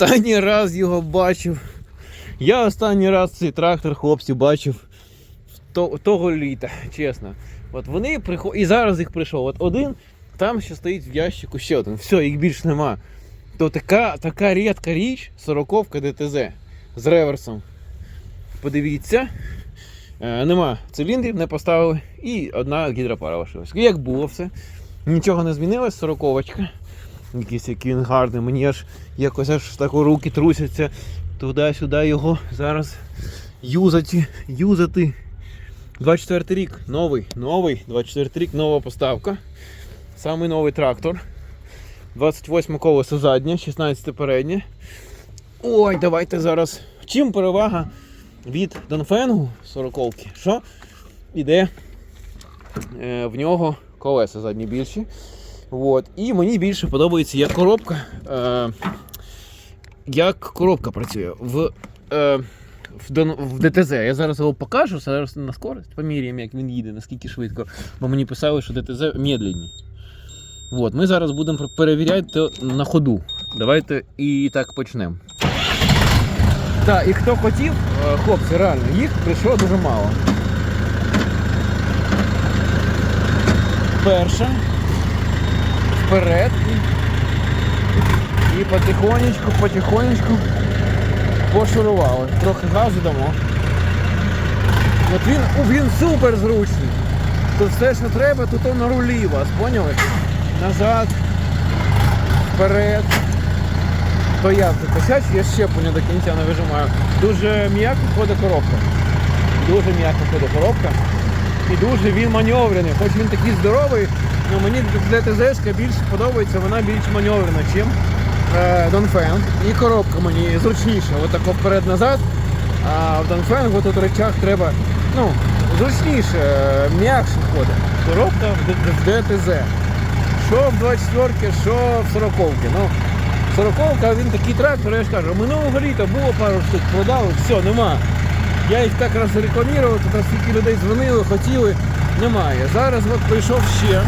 Останній раз його бачив. Я останній раз цей трактор хлопців бачив того літа, чесно. От вони приходять. І зараз їх прийшов. От один, там ще стоїть в ящику ще один. Все, їх більше нема. То така, така рідка річ, сороковка ДТЗ з реверсом. Подивіться. Е, нема циліндрів, не поставили. І одна гідропара лишилась. Як було все. Нічого не змінилось, сороковочка. Якийсь який він гарний. Мені аж якось аж так руки трусяться туди-сюди його зараз юзати. юзати. 24 рік, новий, новий, 24 рік, нова поставка. Самий новий трактор. 28 колесо заднє, 16 переднє. Ой, давайте зараз. Чим перевага від Донфенгу 40-ки? Що іде е, в нього колеса задні більші. От. І мені більше подобається як коробка. Е, як коробка працює в, е, в, ДТЗ. Я зараз його покажу, зараз на скорость поміряємо, як він їде, наскільки швидко. Бо мені писали, що ДТЗ медленні. От, ми зараз будемо перевіряти на ходу. Давайте і так почнемо. Так, і хто хотів, е, хлопці, реально, їх прийшло дуже мало. Перша. Вперед. І потихонечку, потихонечку пошурували. Трохи газу дамо. От він, він супер зручний. Тут все, що треба, тут на рулі вас, поняли? Назад, вперед. То я косячу, я щеплення до кінця не вижимаю. Дуже м'яко ходить коробка. Дуже м'яко ходить коробка. І дуже він маневрений. Хоч він такий здоровий, але мені ДТЗ більше подобається, вона більш маневрена, чим е, Донфенг. І коробка мені зручніша. Отако вперед-назад. А в Донфенгу тут речах треба ну, зручніше, е, м'якше ходить. Коробка в ДТЗ. Що в 24-ки, що в 40-ки. Ну, 40-ка він такий трактор, я ж кажу, минулого літа було пару штук, продали, все, нема. Я їх так раз рекламував, тут раз скільки людей дзвонили, хотіли, немає. Зараз от прийшов ще.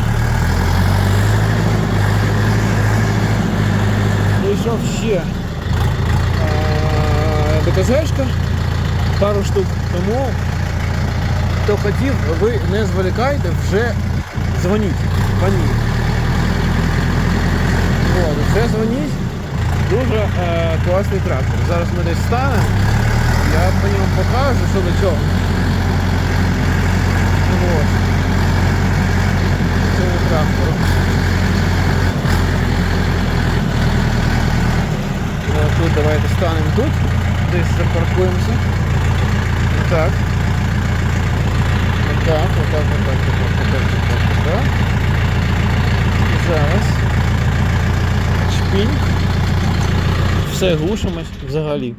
Прийшов ще е, ДТЗшка, пару штук. Тому хто хотів, ви не зволікайте, вже дзвоніть. Дзвоніть. От, вже дзвоніть. Дуже е, класний трактор. Зараз ми десь станемо. Я по ньому покажу, що до чого. Цього трактору. Тут давайте станемо тут. Десь запаркуємося. Так. Отак, отак, отак, отак, отак, отак, отак. Зараз. Чпінь. Все глушимось взагалі.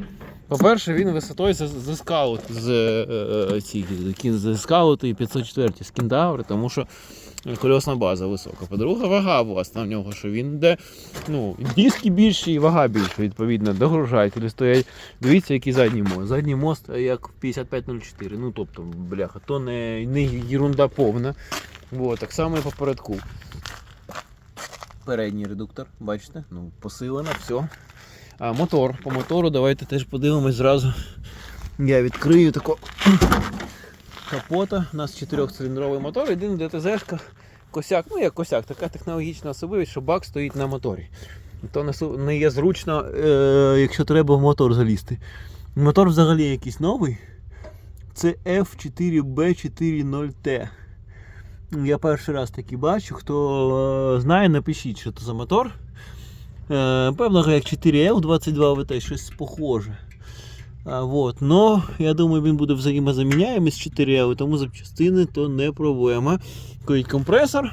По-перше, він висотою з, з скаут з е, е, ці, кін- з скаути 504 з кіндаври, тому що кольосна база висока. По-друге, вага власна в нього, що він йде, ну, диски більші і вага більша, відповідно, догружателі стоять. Дивіться, який задній мост. Задній мост е, як 5504. Ну, тобто, бляха, то не, не ерунда повна. От, так само і попередку. Передній редуктор, бачите? Ну, посилено, все. А мотор. По мотору давайте теж подивимось зразу. Я відкрию тако капота. У нас 4-циліндровий мотор, один ДТЗ-шка. Косяк, ну як косяк, така технологічна особливість, що бак стоїть на моторі. То не, є зручно, е, якщо треба в мотор залізти. Мотор взагалі якийсь новий. Це F4B40T. Я перший раз такий бачу. Хто е, знає, напишіть, що це за мотор. Е, Певного як 4L 22 ВТ, щось похоже. Вот. Но я думаю, він буде взаємозаміняємий з 4L, тому запчастини то не проблема. Такий компресор.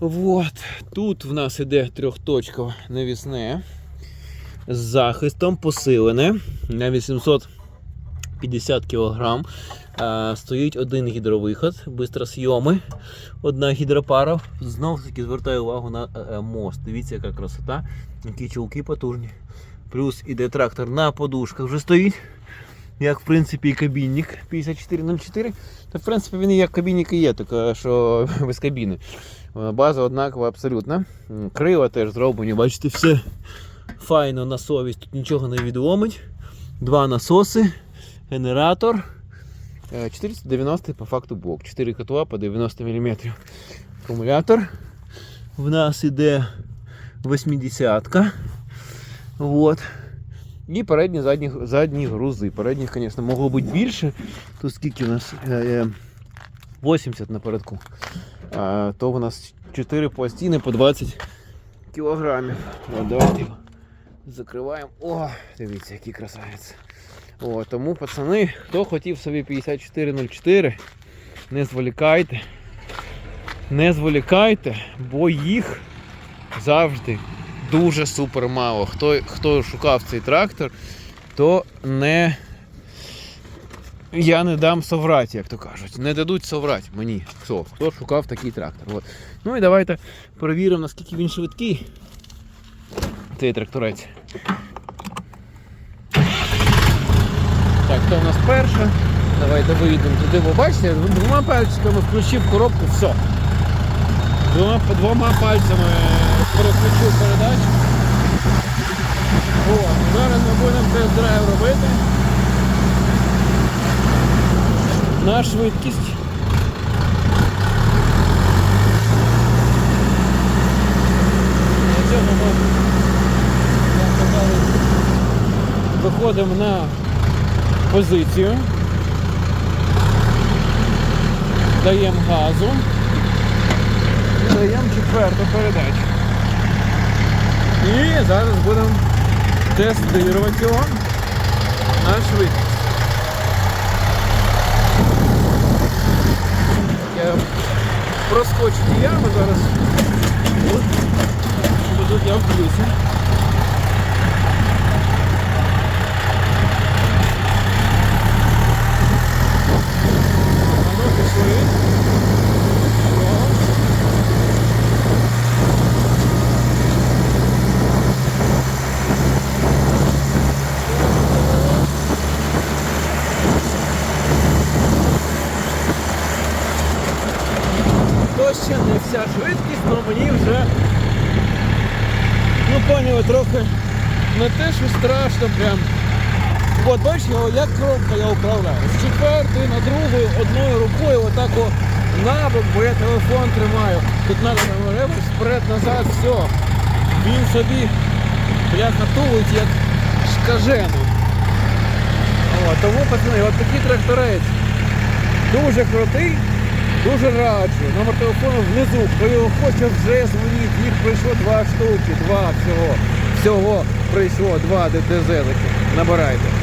Вот. Тут в нас іде трьохточкове навісне з захистом посилене на 850 кг. Стоїть один гідровиход, бистросйоми, одна гідропара. Знову таки звертаю увагу на е, е, мост. Дивіться, яка красота, які чулки потужні. Плюс іде трактор на подушках вже стоїть. Як в принципі і кабінник 5404. Та в принципі він як кабінник і є, тільки що без кабіни. Е, База однакова абсолютно. Крила теж зроблені, бачите, все файно на совість, тут нічого не відломить. Два насоси, генератор. Е, 490 по факту блок. 4 котла по 90 мм. Акумулятор. В нас іде 80-ка. Вот. І передні задні, задні грузи. Передніх, звісно, могло бути більше. Тут скільки у нас? Е, е, 80 напередку. А, то у нас 4 пластини по 20 кілограмів. Давайте закриваємо. О, дивіться, який красавець. О, тому, пацани, хто хотів собі 5404, не зволікайте. Не зволікайте, бо їх завжди дуже супер мало. Хто, хто шукав цей трактор, то не. Я не дам соврати, як то кажуть. Не дадуть соврати мені. Хто? Хто шукав такий трактор. От. Ну і давайте перевіримо, наскільки він швидкий. Цей тракторець. Так, то в нас перша. Давайте вийдемо туди, ви бачите, двома пальчиками включив коробку, все. Двома, двома пальцями переключив передачу. О, зараз ми будемо тест-драйв робити. На швидкість. Для цього ми, виходимо на позицію. Даємо газу. Даємо четверту передачу. І зараз будемо тестувати його на швидкість. Я проскочу яму зараз. Тут я в плюсі. А ну, пішли. О. То ще не вся швидкість, але мені вже ну поняли, трохи не те, що страшно прям. От бачиш, як коробка я управляю. З четвертої на другу, одною рукою, отак о, набок, бо я телефон тримаю. Тут треба реверс, вперед, назад, все. Він собі бляха тулить як шкажену. О, тому пацани, от такий тракторець. Дуже крутий, дуже раджу. Номер телефону внизу. Хто його хоче, вже дзвоніть. Їх прийшло два штуки, два всього. Всього прийшло два ДТЗ. Набирайте.